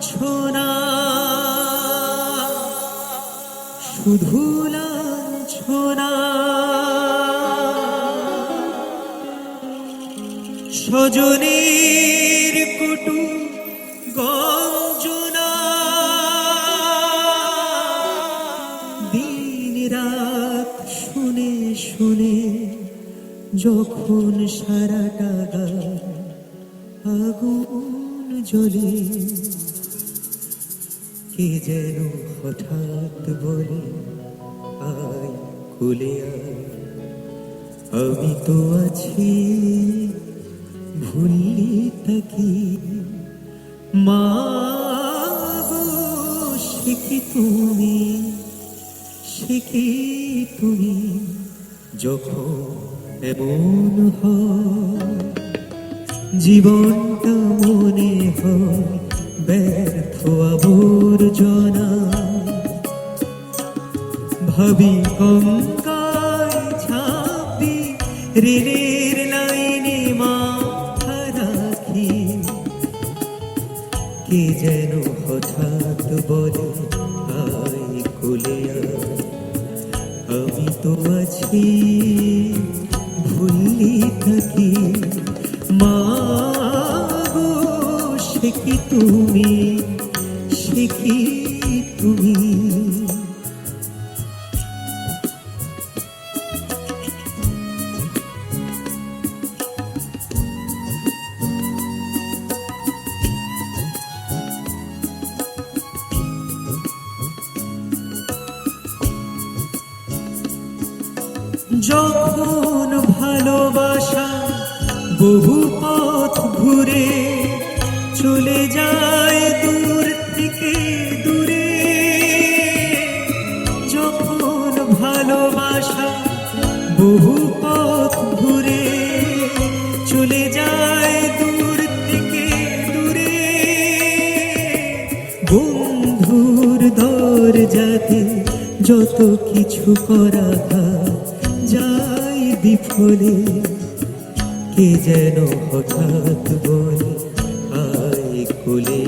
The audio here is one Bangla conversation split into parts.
লাঞ্ছনা। শুধু লাঞ্ছনা। স্বজনের কুটু গঞ্জনা। দিন রাত শুনে শুনে যখন সারাটা গান আগুন জ্বলে কে যেন হঠাৎ বলে, আয় খুলে আমি তো আছি ভুলি থাকি মা কি তুমি? কি তুমি? যখন এমন হয়, জীবনটা মনে হয় ব্যর্থ আবর্জনা ভাবি গঙ্গায় ঝাঁপি রেলের লাইনে মাথা রাখি। কে যেন হঠাৎ বলে, আয় কোলে আমি তো আছি ভুলি থাকি। মা কি তুমি? কি তুমি। যখন ভালোবাসা বহু বহু পথ ঘুরে চলে যায় দূর থেকে দূরে। বন্ধুর দরজাতে যত কিছু করা যাই বিফলে, কে যেন হঠাৎ বলে আয় কোলে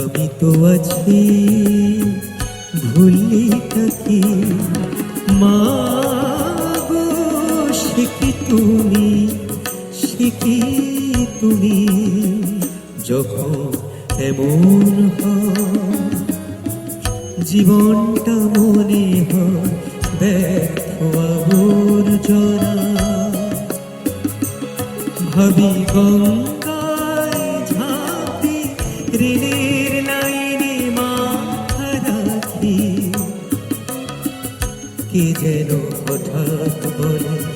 আমি তো আছি ভুলি থাকি। মা গো সে কি তুমি কি তুমি। যখন এমন জীবনটা মনে হয় আবর্জনা ভাবি গঙ্গায় ঝাঁপি যেন হঠাৎ বলে